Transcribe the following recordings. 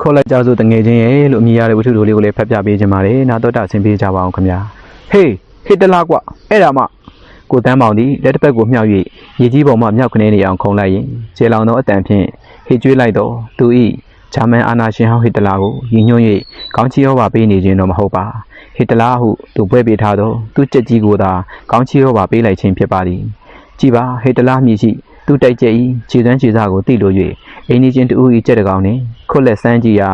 ခေါ်လိုက်ကြစို့တငယ်ချင်းရဲ့လို့အမိရတဲ့ဝတ္ထုတို့လေးကိုလည်းဖတ်ပြပေးခြင်းပါတယ်နာတော့တာဆင်ပေးကြပါအောင်ခင်ဗျာဟေးဟစ်တလားကွအဲ့ဒါမှကိုတန်းပေါင်သည်လက်တစ်ဖက်ကိုမြှောက်၍ရေကြီးပေါ်မှမြောက်ခနဲနေအောင်ခုံလိုက်ရင်ကျေလောင်သောအတန်ဖြင့်ဟစ်ကျွေးလိုက်တော့သူဤဂျာမန်အာနာရှင်ဟောင်းဟစ်တလာကိုရည်ညွှန်း၍ကောင်းချီရောပါပေးနေခြင်းတော့မဟုတ်ပါဟစ်တလာဟုသူပွဲပေးထားသောသူကြက်ကြီးကိုသာကောင်းချီရောပါပေးလိုက်ခြင်းဖြစ်ပါသည်ကြည်ပါဟစ်တလာမြည်ရှိ သူတိုက်ကျက်ဤခြေသွမ်းခြေစားကိုတိလို၍အင်းကြီးချင်းတူဤကြက်တကောင်နှင့်ခွတ်လက်ဆန်းကြည့်ရာ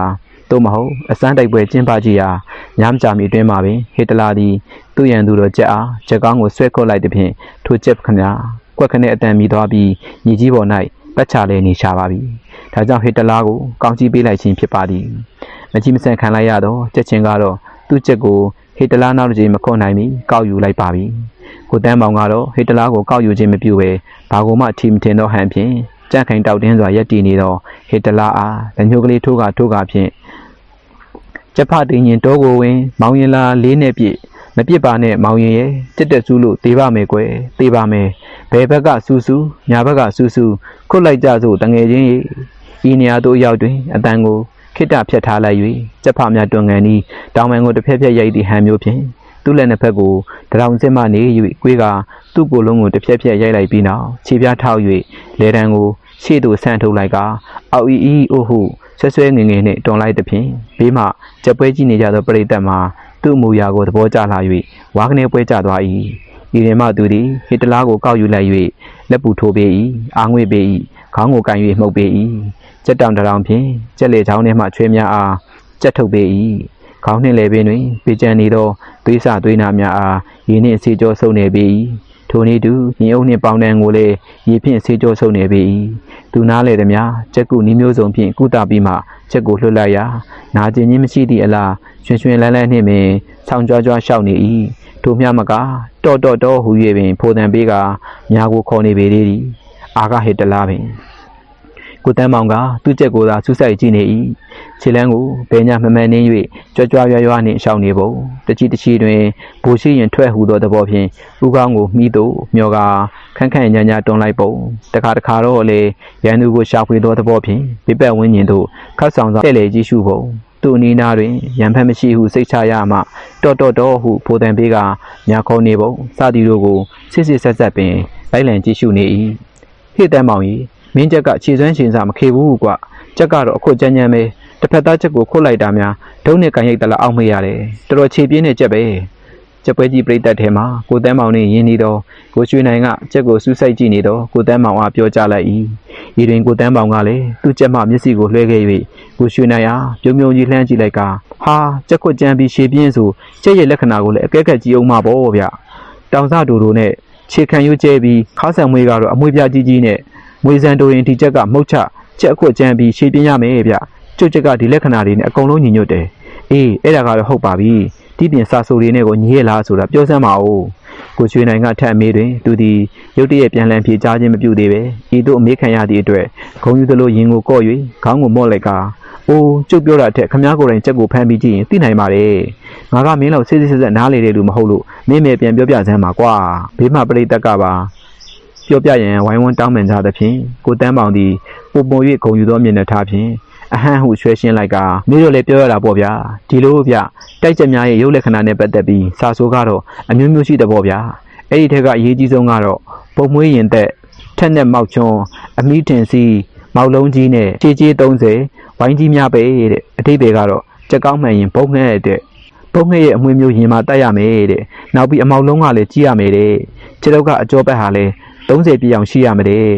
သို့မဟုတ်အစမ်းတိုက်ပွဲကျင်းပကြည့်ရာညမကြမီအတွင်းမှာပင်ဟစ်တလာသည်သူ့ရန်သူတော်ကြက်အားကြက်ကောင်းကိုဆွဲခုတ်လိုက်သည်ဖြင့်ထိုကြက်ခမကွက်ခနဲ့အတန်မီသွားပြီးညီကြီးပေါ်၌ပတ်ချလဲနေရှာပါပြီဒါကြောင့်ဟစ်တလာကိုကောင်းကြီးပေးလိုက်ခြင်းဖြစ်ပါသည်မကြီးမဆန်ခံလိုက်ရတော့ကြက်ချင်းကတော့သူ့ကြက်ကို ဟစ်တလာနောက်တစ်ချိန်မခွန်နိုင်မီကောက်ယူလိုက်ပါပြီကိုတန်းမောင်ကတော့ဟစ်တလာကိုကောက်ယူခြင်းမပြုဘဲဘာကိုမှထီမထင်တော့ဟန်ဖြင့်ကြက်ခိုင်တောက်တင်းစွာရက်တည်နေတော့ဟစ်တလာအားလက်ညှိုးကလေးထိုးကထိုးကဖြင့်ကျက်ဖတင်ရင်တောကိုဝင်မောင်ရင်လာလေးနဲ့ပြည့်မပြစ်ပါနဲ့မောင်ရင်ရဲ့တက်တက်ဆူးလို့သေးပါမယ်ကွယ်သေးပါမယ်ဘယ်ဘက်ကဆူဆူညာဘက်ကဆူဆူခုတ်လိုက်ကြစို့တငယ်ချင်းရေဤနေရာတို့ရောက်တွင်အတန်ကို ခိတ္တဖြတ်ထားလိုက်၍ကျက်ဖမြတွန်ကန်ဤတောင်ပန်ကိုတစ်ဖက်ဖက်ရိုက်သည့်ဟန်မျိုးဖြင့်သူ့လက်နှစ်ဖက်ကိုတရောင်စစ်မှနေ၍ကွေးကသူ့ကိုယ်လုံးကိုတစ်ဖက်ဖက်ရိုက်လိုက်ပြီးနောက်ခြေပြားထောက်၍လေတံကိုရှေ့သို့ဆန့်ထုတ်လိုက်ကအောက်အီအီအိုဟုဆွဲဆွဲငငယ်နှင့်တွန်လိုက်သဖြင့်ဘေးမှကြက်ပွဲကြည့်နေကြသောပရိသတ်မှာသူ့အမူအရာကိုသဘောကျလာ၍ဝါကနေပွဲကျသွား၏ ဤရင်မှသူသည်ဟစ်တလားကိုကောက်ယူလိုက်၍လက်ပူထိုးပေး၏အာငွေ့ပေး၏ခေါင်းကိုကန်၍မှုတ်ပေး၏ကြက်တောင်တရောင်ဖြင့်ကြက်လေချောင်းထဲမှချွေးများအားကြက်ထုတ်ပေး၏ခေါင်းနှင့်လေပင်တွင်ပေကြံနေသောသွေးစသွေးနာများအားရင်းနှင့်ဆေးကြောဆုပ်နေပေ၏ထိုနည်းတူရင်အုပ်နှင့်ပေါင်းတန်ကိုလည်းရေဖြင့်ဆေးကြောဆုပ်နေပေ၏သူနားလေသည်များကြက်ကုနီးမျိုးစုံဖြင့်ကုသပြီးမှကြက်ကိုလွှတ်လိုက်ရာနာကျင်ခြင်းမရှိသည့်အလားရွှင်ရွှင်လန်းလန်းနှင့်ပင်ဆောင်းကြွားကြွားရှောက်နေ၏ ထိုမြမကတော့တော့တော့ဟူ၍ပင်ဖိုတန်ပေးကမြာကိုခေါ်နေပေသေးသည်အာကဟစ်တလားပင်ကိုတန်းမောင်ကသူ့ကြက်ကိုသာဆူးဆိုင်ကြည့်နေ၏ခြေလန်းကိုဘဲညာမမှန်နှင်း၍ကြွကြွရွရွနှင့်ရှောင်နေပုံတချီတချီတွင်ဘူရှိရင်ထွက်ဟူသောသဘောဖြင့်ဥကောင်းကိုမိသို့မျောကခန့်ခန့်ညာညာတွန်းလိုက်ပုံတခါတခါတော့လေရန်သူကိုရှာဖွေသောသဘောဖြင့်ပြပက်ဝင်းကျင်သို့ခတ်ဆောင်ဆောင်တဲ့လေကြည့်ရှုပုံ သူ့အနီးနားတွင်ရန်ဖက်မရှိဟုစိတ်ချရမှတော့တော့တော့ဟုဖိုတန်ပေးကညာခေါ်နေပုံစသည်တို့ကိုစစ်စစ်ဆက်ဆက်ပင်လိုက်လံကြည့်ရှုနေ၏ဟေ့တန်းမောင်ကြီးမင်းချက်ကခြေစွမ်းရှင်စားမခေဘူးကွာချက်ကတော့အခွတ်ကြမ်းကြမ်းပဲတစ်ဖက်သားချက်ကိုခုတ်လိုက်တာများဒုံးနဲ့ကန်ရိုက်တလားအောက်မေ့ရတယ်တော်တော်ခြေပြင်းနေချက်ပဲ ချက်ပွဲကြီးပြိတက်ထဲမှာကိုတန်းမောင်နဲ့ရင်းနေတော့ကိုရွှေနိုင်ကချက်ကိုစူးစိုက်ကြည့်နေတော့ကိုတန်းမောင်အားပြောကြလိုက်၏ဤတွင်ကိုတန်းမောင်ကလည်းသူ့ချက်မှမျက်စိကိုလွှဲခဲ့၍ကိုရွှေနိုင်အားပြုံးပြုံးကြီးလှမ်းကြည့်လိုက်ကဟာချက်ခွတ်ကြမ်းပြီးခြေပြင်းဆိုချက်ရဲ့လက္ခဏာကိုလည်းအကဲခတ်ကြည့်အောင်မှာပေါ့ဗျတောင်စတူတူနဲ့ခြေခံရွကျဲပြီးခါဆံမွေးကတော့အမွေပြကြီးကြီးနဲ့ငွေစံတိုရင်ဒီချက်ကမှုတ်ချချက်အခွတ်ကြမ်းပြီးရှေ့ပြင်းရမယ်ဗျကျုပ်ချက်ကဒီလက္ခဏာတွေနဲ့အကုန်လုံးညီညွတ်တယ်အေးအဲ့ဒါကတော့ဟုတ်ပါပြီ ဒီပြင်စာဆိုတွေနဲ့ကိုညီရလားဆိုတာပြောစမ်းပါဦးကိုရွှေနိုင်ကထက်အမေးတွင်သူသည်ရုတ်တရက်ပြန်လည်ဖြေကြားခြင်းမပြုသေးပဲဤသို့အမေးခံရသည့်အတွက်ဂုံယူသလိုရင်ကိုကော့၍ခေါင်းကိုမော့လိုက်ကအိုးကျုပ်ပြောတာထက်ခမားကိုယ်တိုင်ချက်ကိုဖမ်းပြီးကြည့်ရင်သိနိုင်ပါတယ်ငါကမင်းလောက်စစ်စစ်ဆက်ဆက်နားလေတဲ့လူမဟုတ်လို့မင်းမေပြန်ပြောပြစမ်းပါကွာဘေးမှာပြိတ္တကပါပြောပြရန်ဝိုင်းဝန်းတောင်းပန်ကြသဖြင့်ကိုတန်းပေါင်သည်ပုံပုံ၍ဂုံယူသောမျက်နှာထားဖြင့် အဟန့်ဟုဆွဲရှင်းလိုက်ကမျိုးတို့လည်းပြောရတာပေါ့ဗျာဒီလိုဗျတိုက်ချက်များရဲ့ရုပ်လက္ခဏာနဲ့ပတ်သက်ပြီးစာဆိုးကတော့အမျိုးမျိုးရှိတဲ့ပေါ့ဗျာအဲ့ဒီထက်ကအရေးကြီးဆုံးကတော့ပုံမွေးရင်သက်ထက်နဲ့မောက်ချွန်းအမိတင်စီမောက်လုံးကြီးနဲ့ခြေကြီး30ဝိုင်းကြီးများပဲတဲ့အတိတ်တွေကတော့ကြက်ကောင်းမှန်ရင်ဘုံငဲ့တဲ့ပုံငှက်ရဲ့အမွေမျိုးရင်မတက်ရမယ်တဲ့နောက်ပြီးအမောက်လုံးကလည်းကြီးရမယ်တဲ့ခြေတော့ကအကျော်ဘက်ဟာလည်း30ပြည့်အောင်ရှိရမယ်တဲ့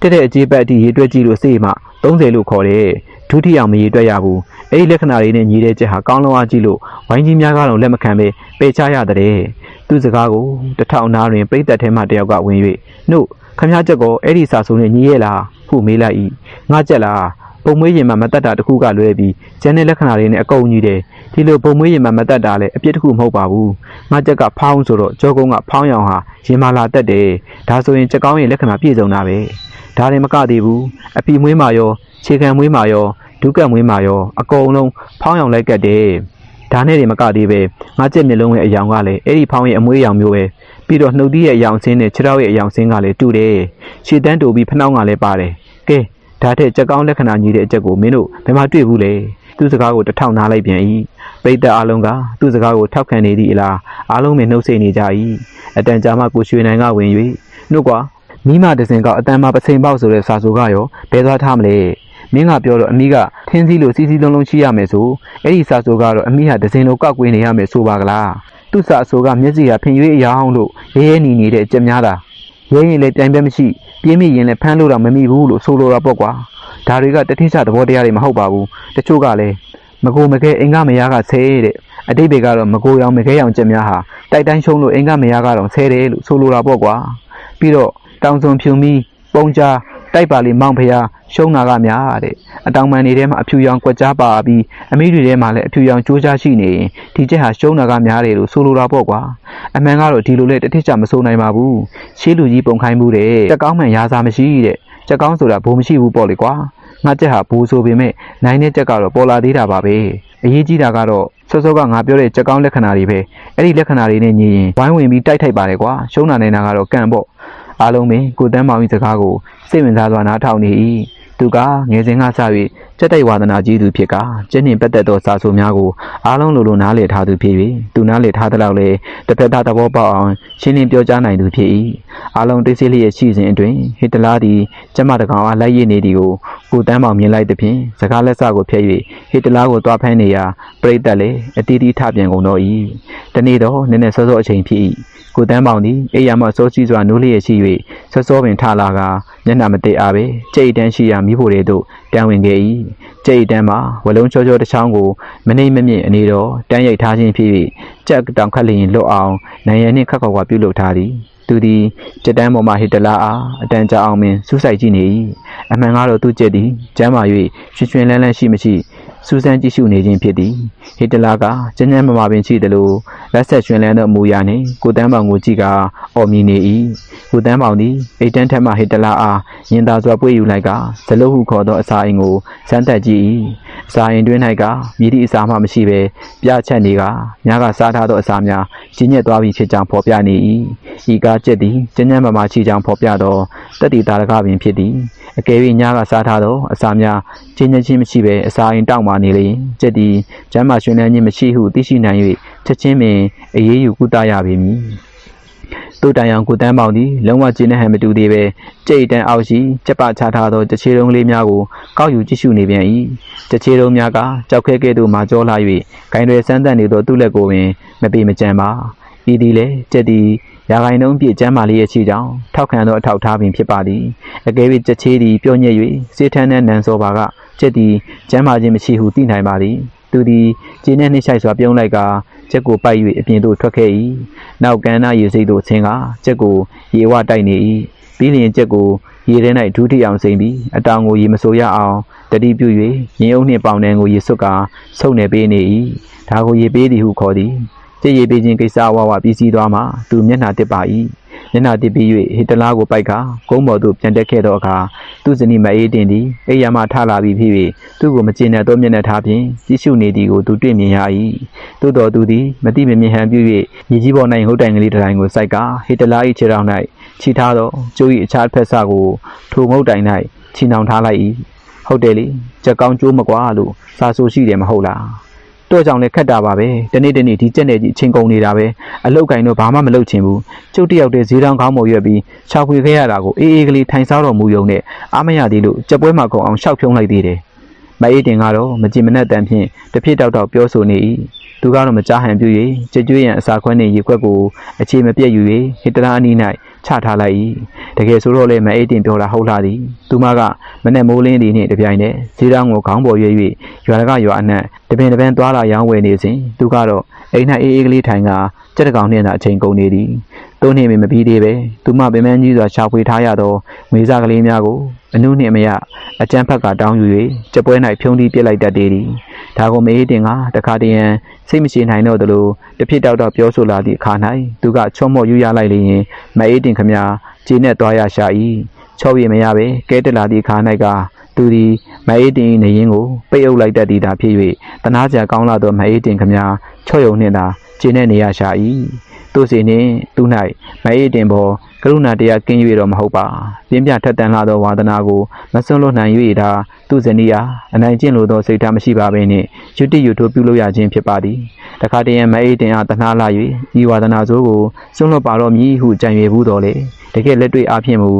တက်တဲ့အကြေးပတ်အထိရေးတွက်ကြည့်လို့စေမှ30လို့ခေါ်တယ် ဒုတိယမရေးတွက်ရဘူးအဲ့ဒီလက္ခဏာတွေနဲ့ညီတဲ့ချက်ဟာကောင်းလုံးအားကြည့်လို့ဝိုင်းကြီးများကတော့လက်မခံပဲပယ်ချရတဲ့သူစကားကိုတထောင်နာတွင်ပြိသက်ထဲမှတယောက်ကဝင်၍နှုတ်ခမည်းချက်ကောအဲ့ဒီစာဆိုးနဲ့ညီရဲ့လားဟုမေးလိုက်၏ငါကြက်လားပုံမွေးရင်မှမတက်တာတစ်ခုကလွဲပြီးကျန်တဲ့လက္ခဏာတွေနဲ့အကုန်ကြီးတယ်ဒီလိုပုံမွေးရင်မှမတက်တာလည်းအပြစ်တစ်ခုမဟုတ်ပါဘူးငါကြက်ကဖောင်းဆိုတော့ကြောကုန်းကဖောင်းရောင်ဟာရင်မာလာတက်တယ်ဒါဆိုရင်ချက်ကောင်းရဲ့လက္ခဏာပြည့်စုံတာပဲဒါလည်းမကသေးဘူးအပီမွေးမာရောခြေခံမွေးမာရော ဒုက္ကမွေးမာရောအကုန်လုံးဖောင်းရောင်လိုက်ကတ်တယ်ဒါနဲ့တွေမကသေးပဲငါကြက်မျက်လုံးရဲ့အယောင်ကလည်းအဲ့ဒီဖောင်းရဲ့အမွေးရောင်မျိုးပဲပြီးတော့နှုတ်သီးရဲ့အယောင်ဆင်းနဲ့ခြေထောက်ရဲ့အယောင်ဆင်းကလည်းတူတယ်ခြေတန်းတူပြီးဖနှောင်းကလည်းပါတယ်ကဲဒါထက်ကြက်ကောင်းလက္ခဏာညီတဲ့အချက်ကိုမင်းတို့ဘယ်မှာတွေ့ဘူးလဲသူ့စကားကိုတစ်ထောင်နားလိုက်ပြန်၏ပရိသတ်အလုံးကသူ့စကားကိုထောက်ခံနေသည့်အလားအားလုံးပင်နှုတ်ဆက်နေကြ၏အတန်ကြာမှကိုရွှေနိုင်ကဝင်၍နှုတ်ကွာမိမတစင်ကအတန်မပစိန်ပေါက်ဆိုတဲ့စာဆိုကရောဘယ်သွားထားမလဲ မင်းကပြောတော့အမိကထင်းစည်းလို့စီစီလုံးလုံးရှိရမယ်ဆိုအဲ့ဒီစာဆိုကတော့အမိဟာဒဇင်လိုကောက်ကွင်းနေရမယ်ဆိုပါကလားသူ့စာဆိုကမျက်စိကဖင်ရွေးအယောင်လို့ရဲရဲနီနေတဲ့ကြက်များတာရဲရင်လည်းတိုင်ပဲမရှိပြင်းမိရင်လည်းဖမ်းလို့တော့မမိဘူးလို့ဆိုလိုတာပေါ့ကွာဒါတွေကတတိချသဘောတရားတွေမဟုတ်ပါဘူးတချို့ကလည်းမကိုမခဲအင်္ဂမယားကဆဲတဲ့အတိတ်တွေကတော့မကိုရောင်မခဲရောင်ကြက်များဟာတိုက်တိုင်းရှုံးလို့အင်္ဂမယားကတော့ဆဲတယ်လို့ဆိုလိုတာပေါ့ကွာပြီးတော့တောင်စုံဖြူမီပုံချာတိုက်ပါလေမောင်ဖျား ရှုံးတာကများတဲ့အတောင်ပန်နေထဲမှာအဖြူရောင်ကွက်ကြားပါပြီးအမိတွေထဲမှာလည်းအဖြူရောင်ကြိုးကြားရှိနေရင်ဒီချက်ဟာရှုံးတာကများတယ်လို့ဆိုလိုတာပေါ့ကွာအမှန်ကတော့ဒီလိုလေတစ်ထစ်ချမဆိုနိုင်ပါဘူးရှေးလူကြီးပုံခိုင်းမှုတဲ့တက်ကောင်းမှန်ရာစာမရှိတဲ့ချက်ကောင်းဆိုတာဘိုးမရှိဘူးပေါ့လေကွာငါချက်ဟာဘိုးဆိုပေမဲ့နိုင်တဲ့ချက်ကတော့ပေါ်လာသေးတာပါပဲအရေးကြီးတာကတော့စောစောကငါပြောတဲ့ချက်ကောင်းလက္ခဏာတွေပဲအဲ့ဒီလက္ခဏာတွေနဲ့ညီရင်ဝိုင်းဝင်ပြီးတိုက်ထိုက်ပါတယ်ကွာရှုံးတာနေတာကတော့ကံပေါ့ အားလုံးပင်ကိုတန်းမောင်၏စကားကိုစိတ်ဝင်စားစွာနားထောင်နေ၏သူကငယ်စဉ်ကစ၍စက်တိုက်ဝါဒနာကြီးသူဖြစ်ကကျင်းနှင်ပတ်သက်သောစာဆိုများကိုအားလုံးလိုလိုနားလည်ထားသူဖြစ်၍သူနားလည်ထားသလောက်လည်းတစ်ဖက်သားသဘောပေါက်အောင်ရှင်းလင်းပြောကြားနိုင်သူဖြစ်၏အားလုံးတိတ်ဆိတ်လျက်ရှိစဉ်အတွင်းဟစ်တလားသည်ကျမတကောင်အားလိုက်ရည်နေသည်ကိုကိုတန်းမောင်မြင်လိုက်သဖြင့်စကားလက်စကိုဖျက်၍ဟစ်တလားကိုတွားဖမ်းနေရာပြိတ္တလည်းအတီးတီးထပြန်ကုန်တော့၏တနေ့တော့နည်းနည်းစောစောအချိန်ဖြစ်၏ကိုတန်းမောင်သည်အိယာမစိုးစီးစွာနိုးလျက်ရှိ၍စောစောပင်ထလာကမျက်နှာမတည့်အားပဲကြိတ်တန်းရှိရာမိဖို့တွေတို့တန်းဝင်ခဲ့၏ကြိတ်တန်းမှာဝလုံးချောချောတစ်ချောင်းကိုမနှိမ့်မမြင့်အနေတော့တန်းရိုက်ထားခြင်းဖြစ်၍ကြက်တောင်ခတ်လျင်လွတ်အောင်နိုင်ရန်နှင့်ခက်ခေါက်ကွာပြုလုပ်ထားသည်သူသည်ကြက်တန်းပေါ်မှဟစ်တလာအားအတန်ကြာအောင်ပင်စူးစိုက်ကြည့်နေ၏အမှန်ကတော့သူကြက်သည်ကျမ်းမာ၍ရွှင်ရွှင်လန်းလန်းရှိမရှိ စူးစမ်းကြည့်ရှုနေခြင်းဖြစ်သည်ဟစ်တလာကကျန်းကျန်းမာမာပင်ရှိသလိုလက်ဆက်ရွှင်လန်းသောအမူအရာနှင့်ကိုတန်းပေါင်ကိုကြည့်ကအော်မြည်နေ၏ကိုတန်းပေါင်သည်အိတ်တန်းထက်မှဟစ်တလာအားရင်သာစွာပွေယူလိုက်ကဇလုတ်ဟုခေါ်သောအစာအိမ်ကိုစမ်းသက်ကြည့်၏အစာအိမ်တွင်၌ကမြည်သည့်အစာမှမရှိဘဲပြချက်နေကညကစားထားသောအစာများရင်းညက်သွားပြီဖြစ်ကြောင်းဖော်ပြနေ၏ဤကားကျက်သည်ကျန်းကျန်းမာမာရှိကြောင်းဖော်ပြသောတက်တီတာရကပင်ဖြစ်သည် အကယ်၍ညကစားထားသောအစာများကျင်းညက်ခြင်းမရှိဘဲအစာအိမ်တောက်မှနေလေကျက်သည်ကျမ်းမာရွှင်လန်းခြင်းမရှိဟုသိရှိနိုင်၍ချက်ချင်းပင်အေးအေးယူကုသရပေမည်တို့တိုင်အောင်ကိုတန်းပေါင်သည်လုံးဝကျင်းတဲ့ဟန်မတူသေးပဲကြိတ်တန်းအောက်ရှိကြက်ပချထားသောတချေတုံးကလေးများကိုကောက်ယူကြည့်ရှုနေပြန်၏တချေတုံးများကကြောက်ခဲကဲ့သို့မှကြောလာ၍ဂိုင်းတွေဆန်းသက်နေသောသူ့လက်ကိုပင်မပေမကြံပါဤသည်လည်းကျက်သည် ရာဂိုင်နှုံးပြည့်ကျမ်းမာလေးရဲ့ရှိကြောင်းထောက်ခံသောအထောက်ထားပင်ဖြစ်ပါသည်အကယ်၍ချက်ချေးသည်ပြော့ညက်၍စေထန်းတဲ့နန်စောပါကကျက်သည်ကျမ်းမာခြင်းမရှိဟုသိနိုင်ပါသည်သူသည်ကျင်းနဲ့နှိမ့်ဆိုင်စွာပြုံးလိုက်ကကျက်ကိုပိုက်၍အပြင်သို့ထွက်ခဲ့၏နောက်ကန်းနာရေစိတ်သို့ဆင်းကကျက်ကိုရေဝတိုက်နေ၏ပြီးလျင်ကျက်ကိုရေထဲ၌ဒူးထီအောင်စိမ့်ပြီးအတောင်ကိုရေမဆိုးရအောင်တတိပြု၍ရင်အုပ်နှင့်ပေါင်နှံကိုရေဆွတ်ကဆုပ်နေပေးနေ၏ဒါကိုရေပေးသည်ဟုခေါ်သည် ကြည်ရပေးခြင်းကိစ္စအဝဝပြီးစီးသွားမှသူမျက်နှာတစ်ပါ၏မျက်နှာတစ်ပြီး၍ဟိတလားကိုပိုက်ကကုန်းပေါ်သို့ပြန်တက်ခဲ့သောအခါသူဇနီမအေးတင်သည်အိယာမထလာပြီးဖြစ်၍သူ့ကိုမကျင်တဲ့သောမျက်နှာထားဖြင့်ကြည့်ရှုနေသည်ကိုသူတွေ့မြင်ရ၏သို့တော်သူသည်မတိမမြင်ဟန်ပြု၍မြေကြီးပေါ်၌ဟုတ်တိုင်ကလေးတစ်တိုင်းကိုစိုက်ကဟိတလား၏ခြေထောက်၌ခြိထားသောကျိုး၏အခြားဖက်ဆကိုထိုငုတ်တိုင်၌ခြိနှောင်ထားလိုက်၏ဟုတ်တယ်လေကြက်ကောင်းကျိုးမကွာလို့စာဆိုရှိတယ်မဟုတ်လား တော့ကြောင့်လည်းခက်တာပါပဲတနေ့တနေ့ဒီကြက်နေကြီးအချင်းကုန်နေတာပဲအလုတ်ကင်တော့ဘာမှမလုပ်ချင်ဘူးကျုပ်တယောက်တည်းဈေးတောင်ကောင်းမရွက်ပြီးခြောက်ခွေခဲ့ရတာကိုအေးအေးကလေးထိုင်စားတော်မူယုံနဲ့အားမရသေးလို့ကြက်ပွဲမှာကုန်အောင်ရှောက်ဖြုံးလိုက်သေးတယ်မအေးတင်ကတော့မကြင်မနဲ့တန်ဖြင့်တစ်ဖြစ်တောက်တောက်ပြောဆိုနေ၏သူကတော့မကြားဟန်ပြူ၍ကြွကြွရန်အစာခွင်းနှင့်ရေခွက်ကိုအခြေမပြတ်ယူ၍ဟစ်တရာအနီး၌ ချထားလိုက်၏တကယ်ဆိုတော့လေမအေးတင်ပြောတာဟုတ်လားသည်သူမကမနဲ့မိုးလင်းသည်နှင့်တပြိုင်တည်းဈေးတောင်ကိုခေါင်းပေါ်ရွေ့၍ရွာကရွာအနှံ့တပင်တပင်သွားလာရောင်းဝယ်နေစဉ်သူကတော့အိမ်၌အေးအေးကလေးထိုင်ကကြက်တကောင်နှင့်သာအချိန်ကုန်နေသည်သူနှင့်မပြီးသေးပဲသူမပင်မန်းကြီးစွာရှာဖွေထားရသောငွေစားကလေးများကို အနုနှင့်အမရအကျန်းဖက်ကတောင်းယူ၍ကြက်ပွဲ၌ဖြုံးတီးပြစ်လိုက်တတ်သေးသည်ဒါကိုမေးတင်ကတခါတည်းရန်စိတ်မရှိနိုင်တော့သလိုတစ်ဖြစ်တောက်တော့ပြောဆိုလာသည့်အခါ၌သူကချော့မော့ယူရလိုက်လျင်မအေးတင်ခမခြေနဲ့သွားရရှာ၏ချော့ရမရပဲကဲတက်လာသည့်အခါ၌ကသူသည်မအေးတင်၏နေရင်ကိုပိတ်အုပ်လိုက်တတ်သည်သာဖြစ်၍တနာစရာကောင်းလာသောမအေးတင်ခမချော့ယုံနှင့်သာခြေနဲ့နေရရှာ၏ သူစီနှင့်သူ၌မအေးတင်ပေါ်ကရုဏာတရားကင်း၍တော့မဟုတ်ပါပြင်းပြထက်တန်လာသောဝါသနာကိုမစွန့်လွတ်နိုင်၍သာသူဇနီးအားအနိုင်ကျင့်လိုသောစိတ်ထားမရှိပါဘဲနှင့်ယုတိယုထိုပြုလုပ်ရခြင်းဖြစ်ပါသည်တခါတရံမအေးတင်အားတနာလာ၍ဤဝါသနာဆိုးကိုစွန့်လွတ်ပါတော့မည်ဟုကြံရွယ်ဘူးတော်လေတကယ်လက်တွေ့အားဖြင့်မူ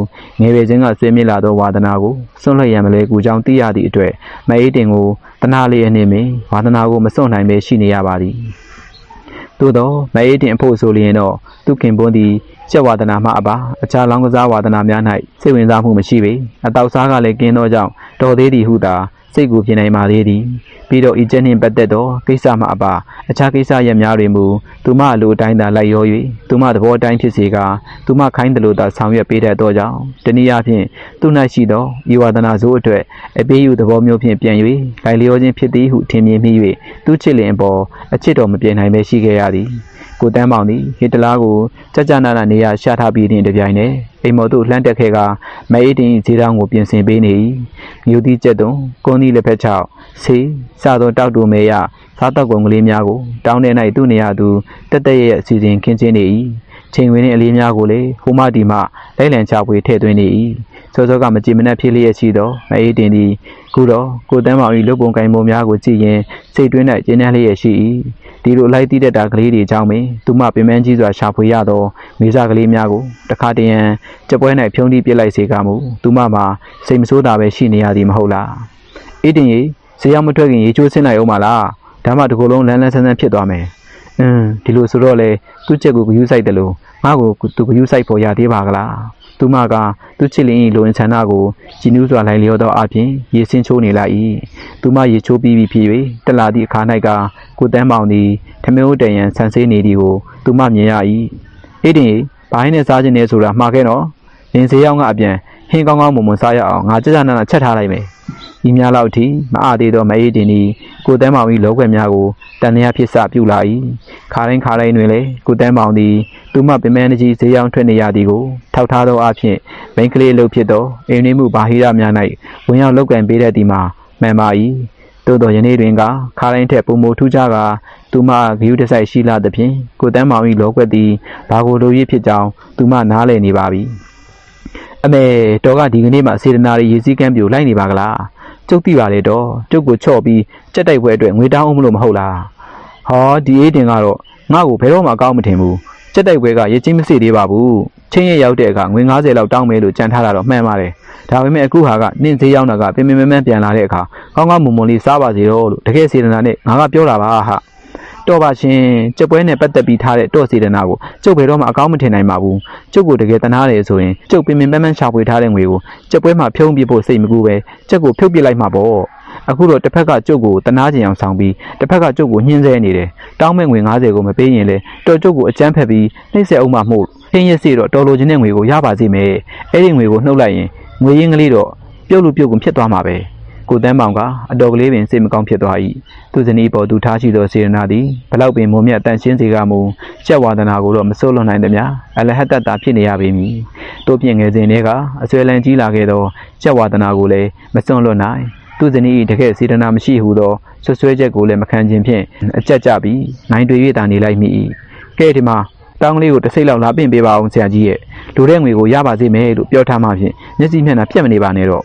ငယ်ရွယ်ခြင်းကဆွေးမြစ်လာသောဝါသနာကိုစွန့်လွတ်ရန်မလဲကူကြောင့်သိရသည့်အတွက်မအေးတင်ကိုတနာလေးအနှင့်ပင်ဝါသနာကိုမစွန့်နိုင်ပဲရှိနေရပါသည် သို့သောမအေးတင်အဖို့ဆိုလျင်တော့သူခင်ပွန်းသည်ကျက်ဝါဒနာမှအပါအခြားလောင်းကစားဝါဒနာများ၌စိတ်ဝင်စားမှုမရှိပေအတောက်စားကလည်းကင်းသောကြောင့်တော်သေးသည်ဟုသာ စိတ်ကိုပြင်နိုင်ပါသေးသည်ပြီးတော့ဤချက်နှင့်ပတ်သက်သောကိစ္စမှအပါအခြားကိစ္စရပ်များတွင်မူသူမအလိုအတိုင်းသာလိုက်ရော၍သူမသဘောအတိုင်းဖြစ်စေကသူမခိုင်းတယ်လို့သာဆောင်ရွက်ပေးတတ်သောကြောင့်တနည်းအားဖြင့်သူ၌ရှိသောဤဝါဒနာဆိုးအတွက်အပေးယူသဘောမျိုးဖြင့်ပြန်၍လိုက်လျောခြင်းဖြစ်သည်ဟုထင်မြင်မိ၍သူချစ်လင်အပေါ်အချစ်တော်မပြေနိုင်ပဲရှိခဲ့ရသည် ကိုတန်းပေါင်သည်ဟစ်တလားကိုကြကြနာနာနေရာရှာထားပြီးတဲ့တပြိုင်နက်အိမ်မော်သို့လှမ်းတက်ခဲ့ကမအေးတင်ဈေးတောင်းကိုပြင်ဆင်ပေးနေ၏မြို့သီးကျက်သွန်ကွန်သီးလက်ဖက်ချောက်ဆေးစသောတောက်တူမဲရစားတောက်ကုန်ကလေးများကိုတောင်းထဲ၌သူ့နေရာသူတက်တက်ရဲ့အစီအစဉ်ခင်းချင်းနေ၏ ချိန်ဝင်တဲ့အလေးများကိုလည်းဟိုမဒီမလိုက်လံချပွေထည့်သွင်းနေ၏စောစောကမကြည်မနှက်ဖြစ်လျက်ရှိသောမအေးတင်သည်ခုတော့ကိုတန်းပေါင်၏လုတ်ပုံကင်ပုံများကိုကြည့်ရင်စိတ်တွင်း၌ကျဉ်းနှံ့လျက်ရှိ၏ဒီလိုလိုက်တည်တဲ့တာကလေးတွေကြောင့်ပင်သူမပင်ပန်းကြီးစွာရှာဖွေရသောမိစားကလေးများကိုတခါတရံကြက်ပွဲ၌ဖြုံးတီးပြစ်လိုက်စေကမူသူမမှာစိတ်မဆိုးတာပဲရှိနေရသည်မဟုတ်လားအေးတင်ကြီးဈေးရောက်မထွက်ခင်ရေချိုးဆင်းလိုက်အောင်မလားဒါမှဒီကိုယ်လုံးလန်းလန်းဆန်းဆန်းဖြစ်သွားမယ် အင်းဒီလိုဆိုတော့လေသူ့ချက်ကိုဂယူးဆိုင်တယ်လို့ငါ့ကိုသူဂယူးဆိုင်ဖို့ရသေးပါကလားသူမကသူ့ချစ်လင်း၏လိုအင်ဆန္ဒကိုကြည်နူးစွာလိုက်လျောသောအပြင်ရေစင်းချိုးနေလိုက်၏သူမရေချိုးပြီးပြီဖြစ်၍တက်လာသည့်အခါ၌ကကိုတန်းပေါင်သည်ထမင်းဦးတန်ရန်ဆန်ဆေးနေသည်ကိုသူမမြင်ရ၏အေးတင်ဘိုင်းနဲ့စားခြင်းနဲ့ဆိုတာမှားခဲ့တော့လင်းစေးရောက်ကအပြန်ဟင်းကောင်းကောင်းမွန်မွန်စားရအောင်ငါကြကြနာနာချက်ထားလိုက်မယ် ဤများလောက်ထိမအားသေးသောမအေးတင်သည်ကိုတန်းပေါင်၏လောကွယ်များကိုတန်ရာဖြစ်စပြုလာ၏ခါတိုင်းခါတိုင်းတွင်လည်းကိုတန်းပေါင်သည်သူမပင်မန်းကြီးဈေးရောက်ထွက်နေရသည်ကိုထောက်ထားသောအဖြစ်မိန်းကလေးအလုပ်ဖြစ်သောအိမ်နှင်းမှုဘာဟိရများ၌ဝင်ရောက်လောက်ကန်ပေးတတ်သည်မှာမှန်ပါ၏သို့သောယနေ့တွင်ကခါတိုင်းထက်ပုံမထူးခြားကသူမဂယုတဆိုင်ရှိလာသဖြင့်ကိုတန်းမောင်၏လောကွက်သည်ဘာကိုလိုရဖြစ်ကြောင်းသူမနားလည်နေပါပြီအမေတော်ကဒီကနေ့မှစေတနာရေးရေစည်းကမ်းပြိုလိုက်နေပါကလား ကျုပ်သိပါလေတော့ကျုပ်ကိုချော့ပြီးကြက်တိုက်ပွဲအတွက်ငွေတောင်းအောင်မလို့မဟုတ်လားဟောဒီအေးတင်ကတော့ငါ့ကိုဘယ်တော့မှကောင်းမထင်ဘူးစက်တိုက်ပွဲကရချင်းမစစ်သေးပါဘူးချင်းရရောက်တဲ့အခါငွေ90လောက်တောင်းမယ်လို့ကြံထားတာတော့မှန်ပါတယ်ဒါပေမဲ့အခုဟာကနင့်သေးရောက်တာကပင်ပင်မမန်းပြန်လာတဲ့အခါကောင်းကောင်းမွန်မွန်လေးစားပါစေတော့လို့တကယ်စေတနာနဲ့ငါကပြောတာပါဟာ တော့ပါရှင်ကြက်ပွဲနဲ့ပတ်သက်ပြီးထားတဲ့တော့စေတနာကိုကျုပ်ဘယ်တော့မှအကောင်းမထင်နိုင်ပါဘူးကျုပ်ကိုတကယ်တနာတယ်ဆိုရင်ကျုပ်ပင်ပင်ပန်းပန်းရှာဖွေထားတဲ့ငွေကိုကြက်ပွဲမှာဖြုံးပြဖို့စိတ်မကူပဲကြက်ကိုဖြုတ်ပြလိုက်မှာပေါ့အခုတော့တစ်ဖက်ကကျုပ်ကိုတနာကျင်အောင်ဆောင်ပြီးတစ်ဖက်ကကျုပ်ကိုညှင်းဆဲနေတယ်တောင်းမဲ့ငွေ90ကိုမပေးရင်လေတော်ကျုပ်ကိုအကြမ်းဖက်ပြီးနှိမ့်ဆက်အောင်မှမို့ခင်းရစီတော့တော်လိုချင်တဲ့ငွေကိုရပါစေမယ်အဲ့ဒီငွေကိုနှုတ်လိုက်ရင်ငွေရင်းကလေးတော့ပြုတ်လို့ပြုတ်ကုန်ဖြစ်သွားမှာပဲ ကိုတန်းမောင်ကအတော်ကလေးပင်စိတ်မကောင်းဖြစ်သွား၏သူဇနီးပေါ်သူထားရှိသောစေရနာသည်ဘလောက်ပင်မုံမြတ်တန်ရှင်းစေကမူကြက်ဝါဒနာကိုတော့မစိုးလွန်နိုင်သည်များအလဟတ်တတာဖြစ်နေရပေမည်တို့ပြင်ငယ်စဉ်တည်းကအဆွဲလန်းကြီးလာခဲ့သောကြက်ဝါဒနာကိုလည်းမစွန့်လွတ်နိုင်သူဇနီး၏တကယ်စေတနာမရှိဟုသောဆွဆွဲချက်ကိုလည်းမခံခြင်းဖြင့်အကြက်ကြပြီးနိုင်တွေ၍တာနေလိုက်မိ၏ကဲဒီမှာတောင်းလေးကိုတစ်စိတ်လောက်လာပင့်ပေးပါအောင်ဆရာကြီးရဲ့လူတဲ့ငွေကိုရပါစေမယ်လို့ပြောထားမှဖြင့်မျက်စိမျက်နှာပြတ်မနေပါနဲ့တော့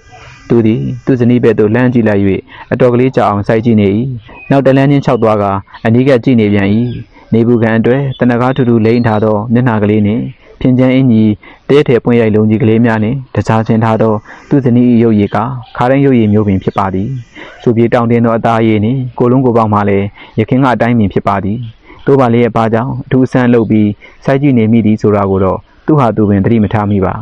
သူသည်သူဇနီးဘက်သို့လှမ်းကြည့်လိုက်၍အတော်ကလေးကြောက်အောင်စိုက်ကြည့်နေ၏နောက်တလန်းချင်းခြောက်သွားကအနီးကကြည့်နေပြန်၏နေဘူးကန်အတွက်တနကားထူထူလိမ့်ထားသောမျက်နှာကလေးနှင့်ဖြင်းချမ်းအင်ကြီးတဲထဲပွင့်ရိုက်လုံးကြီးကလေးများနှင့်တစားဆင်ထားသောသူဇနီး၏ရုပ်ရည်ကခါတိုင်းရုပ်ရည်မျိုးပင်ဖြစ်ပါသည်စူပြေတောင်တင်သောအသားရည်နှင့်ကိုလုံးကိုပေါက်မှလည်းရခင်ကအတိုင်းပင်ဖြစ်ပါသည်တို့ပါလေရဲ့ဘာကြောင့်အထူးဆန်းလုပ်ပြီးစိုက်ကြည့်နေမိသည်ဆိုတာကိုတော့သူဟာသူပင်သတိမထားမိပါ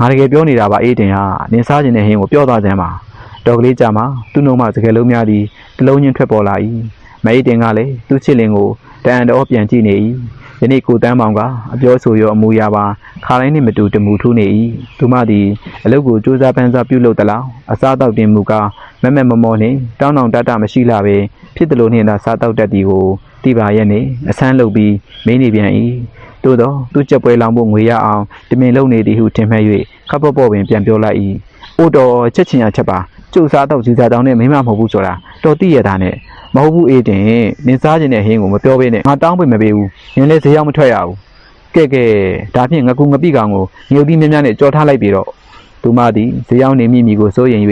ငါတကယ်ပြောနေတာပါအေးတင်ဟာနင်စားခြင်းတဲ့ဟင်းကိုပြောသွားစမ်းပါတော်ကလေးကြမှာသူ့နှုံမှစကယ်လုံးများသည်တစ်လုံးချင်းထွက်ပေါ်လာ၏မအေးတင်ကလည်းသူ့ချစ်လင်ကိုတန်တော်ပြန်ကြည့်နေ၏ယနေ့ကိုတန်းမောင်ကအပြောဆိုရောအမူအရာပါခါတိုင်းနှင့်မတူတမူထူးနေ၏သူမသည်အလုပ်ကိုစူးစမ်းပန်းစားပြုလုပ်သလားအစားအသောက်တင်မူကားမက်မက်မမောနှင့်တောင်းတောင်တတမရှိလာပဲဖြစ်တယ်လို့နှင့်သာစားတောက်တတ်သည်ကိုတိပါရဲ့နှင့်အဆန်းလုပ်ပြီးမင်းနေပြန်၏ သို့သောသူကြက်ပွဲလောင်ဖို့ငွေရအောင်တမင်လုံနေသည်ဟုထင်မှတ်၍ခပ်ပေါ့ပေါ့ပင်ပြန်ပြောလိုက်၏အိုတော်ချက်ချင်ရချက်ပါကျုပ်စားတော့ဂျူစာတောင်းနဲ့မိမမဟုတ်ဘူးဆိုတာတော်တိရတာနဲ့မဟုတ်ဘူးအေးတင်နင်စားခြင်းနဲ့ဟင်းကိုမပြောဘဲနဲ့ငါတောင်းပေးမပေးဘူးနင်လည်းဈေးရောက်မထွက်ရဘူးကဲကဲဒါဖြင့်ငကူငပိကောင်ကိုငုတ်တိများများနဲ့ကြော်ထားလိုက်ပြီးတော့သူမသည်ဈေးရောက်နေမိမိကိုစိုးရင်၍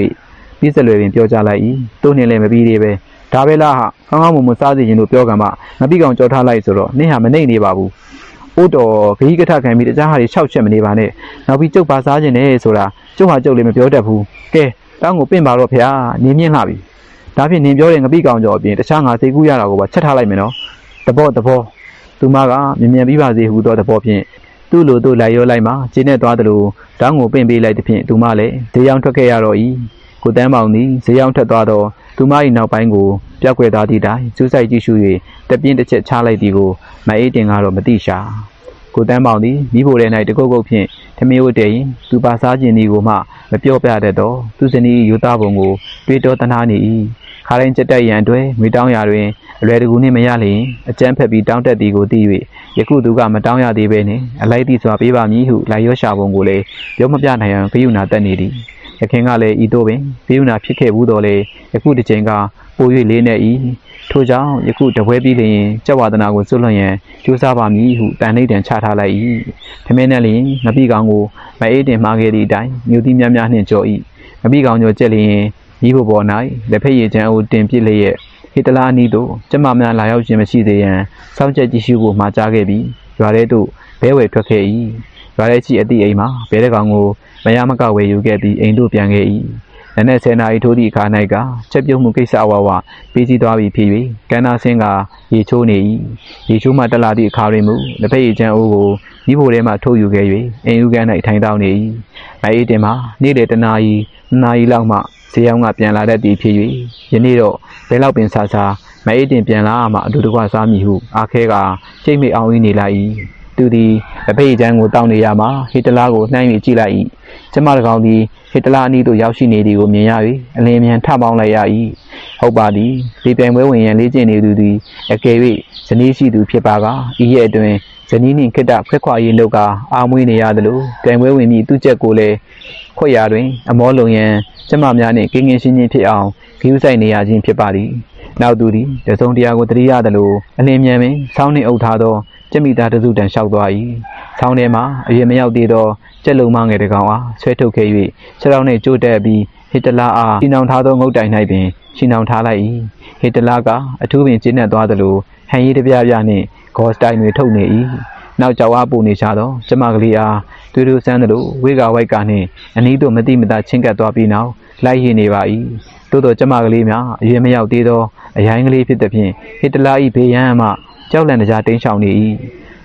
ပြီးစလွယ်ပင်ပြောကြလိုက်၏သူနှင့်လည်းမပြီးသေးပဲဒါပဲလားဟာကောင်းကောင်းမွန်မွန်စားစီခြင်းတို့ပြောကံမငပိကောင်ကြော်ထားလိုက်ဆိုတော့နင့်ဟာမနှိမ့်နေပါဘူး အိုးတော်ဂိကထခံပြီးတခြားဟာတွေရှောက်ချက်မနေပါနဲ့နောက်ပြီးကျုပ်ပါစားခြင်းနဲ့ဆိုတာကျုပ်ဟာကျုပ်လည်းမပြောတတ်ဘူးကဲတောင်းကိုပင့်ပါတော့ဖေဟာနင်းမြင့်လှပြီဒါဖြင့်နင်ပြောတဲ့ငပိကောင်ကျော်အပြင်တခြားငါစိတ်ကူးရတာကိုပါချက်ထားလိုက်မယ်နော်တဘောတဘောသူမကမြင်မြန်ပြီးပါစေဟူသောတဘောဖြင့်သူ့လိုသူ့လိုက်ရောလိုက်မှာကျင်းနဲ့သွားသလိုတောင်းကိုပင့်ပေးလိုက်သဖြင့်သူမလည်းဈေးရောက်ထွက်ခဲ့ရတော့၏ကိုတန်းမောင်သည်ဈေးရောက်ထွက်သွားတော့ သူမ၏နောက်ပိုင်းကိုပြောက်ွယ်သွားသည့်တိုင်စူးစိုက်ကြည့်ရှု၍တပြင်းတစ်ချက်ချလိုက်သည်ကိုမအေးတင်ကတော့မသိရှာကိုတန်းပေါင်သည်မိဖို့ထဲ၌တကုတ်ကုတ်ဖြင့်ထမင်းဝတ်တည်ရင်သူပါစားခြင်းဒီကိုမှမပြောပြတတ်တော့သူစနီးယူသားပုံကိုတွေးတောတနာနေ၏ခါတိုင်းချက်တက်ရန်အတွက်ငွေတောင်းရာတွင်အလွယ်တကူနှင့်မရလျင်အကျန်းဖက်ပြီးတောင်းတက်သည်ကိုသိ၍ယခုသူကမတောင်းရသေးပဲနှင့်အလိုက်သည့်စွာပေးပါမည်ဟုလိုက်ရောရှာပုံကိုလည်းပြောမပြနိုင်အောင်ပြယူနာတက်နေသည် ရခင်ကလည်းဤသို့ပင်ပြယူနာဖြစ်ခဲ့ဘူးတော့လေယခုတစ်ချိန်ကပို၍လေးနေ၏ထို့ကြောင့်ယခုတပွဲပြီးလျင်ကြက်ဝါဒနာကိုစွန့်လွတ်ရန်ကြိုးစားပါမည်ဟုတန်နှိပ်တန်ချထားလိုက်၏ထမင်းနဲ့လျင်ငပိကောင်ကိုမအေးတင်မှားခဲ့သည့်အတိုင်းမြို့သီးများများနှင့်ကြော်၏ငပိကောင်ကျော်ကျက်လျင်မိဖို့ပေါ်၌လက်ဖက်ရည်ချမ်းအိုတင်ပစ်လျက်ဟေတလာအနီးသို့ကျမများလာရောက်ခြင်းမရှိသေးရန်စောင့်ကြက်ကြည့်ရှုဖို့မှာကြားခဲ့ပြီးရွာထဲသို့ဘဲဝယ်ထွက်ခဲ့၏ ရွာထဲရှိအသည့်အိမ်မှာဘဲတဲ့ကောင်ကိုမရမကဝယ်ယူခဲ့ပြီးအိမ်သို့ပြန်ခဲ့၏နက်နက်ဆယ်နာရီထိုးသည့်အခါ၌ကချက်ပြုတ်မှုကိစ္စအဝဝပြီးစီးသွားပြီဖြစ်၍ကန္နာဆင်းကရေချိုးနေ၏ရေချိုးမှတက်လာသည့်အခါတွင်မူလက်ဖက်ရည်ချမ်းအိုးကိုမိဖို့ထဲမှထုတ်ယူခဲ့၍အိမ်ဦးကန်း၌ထိုင်တောင်းနေ၏မအေးတင်မှာနေ့လေတနာရီနှစ်နာရီလောက်မှဈေးအောင်ကပြန်လာတတ်သည်ဖြစ်၍ယနေ့တော့ဘဲလောက်ပင်ဆာဆာမအေးတင်ပြန်လာမှအတူတကွစားမည်ဟုအားခဲကစိတ်မိအောင်၏နေလိုက်၏ သူသည်လက်ဖက်ရည်ချမ်းကိုတောင်းနေရမှဟီတလာကိုနှိုင်း၍ကြည့်လိုက်၏ကျမတကောင်သည်ဟီတလာအနီးသို့ရောက်ရှိနေသည်ကိုမြင်ရ၍အလင်းမြန်ထပေါင်းလိုက်ရ၏ဟုတ်ပါသည်ဒီပြိုင်ပွဲဝင်ရန်လေ့ကျင့်နေသူသည်အကယ်၍ဇနီးရှိသူဖြစ်ပါကဤရဲ့အတွင်ဇနီးနှင့်ခိတ္တဖက်ခွာရေးလောက်ကအာမွေးနေရသလိုပြိုင်ပွဲဝင်မိသူ့ချက်ကိုလည်းခွက်ရာတွင် အမောလုံရန်ကျမများနှင့်ကင်းကင်းရှင်းရှင်းဖြစ်အောင်ဂရုစိုက်နေရခြင်းဖြစ်ပါသည်နောက်သူသည်တစုံတရာကိုတရိရသလိုအလင်းမြန်ပင်ဆောင်းနှင့်အုပ်ထားသော ကျက်မိသားတစုတန်လျှောက်သွား၏ဆောင်းထဲမှာအရင်မရောက်သေးသောကျက်လုံမငယ်တကောင်အားဆွဲထုတ်ခဲ့၍ခြေထောက်နှင့်ကြိုးတက်ပြီးဟစ်တလာအားရှင်းအောင်ထားသောငုတ်တိုင်၌ပင်ရှင်းအောင်ထားလိုက်၏ဟစ်တလာကအထူးပင်ကျင်းနေသွားသလိုဟန်ရီတပြပြနှင့်ဂေါ်စတိုင်တွေထုတ်နေ၏နောက်ကြောက်အားပူနေချသောကျမကလေးအားတူတူဆန်းသလိုဝေကဝိုက်ကနှင့်အနီးသို့မတိမတာချင်းကပ်သွားပြီးနောက်လိုက်ရနေပါ၏သို့သောကျမကလေးများအရင်မရောက်သေးသောအရိုင်းကလေးဖြစ်သည်ဖြင့်ဟစ်တလာ၏ဘေးရန်မှ ကြောက်လန့်တကြားတင်းရှောင်နေ၏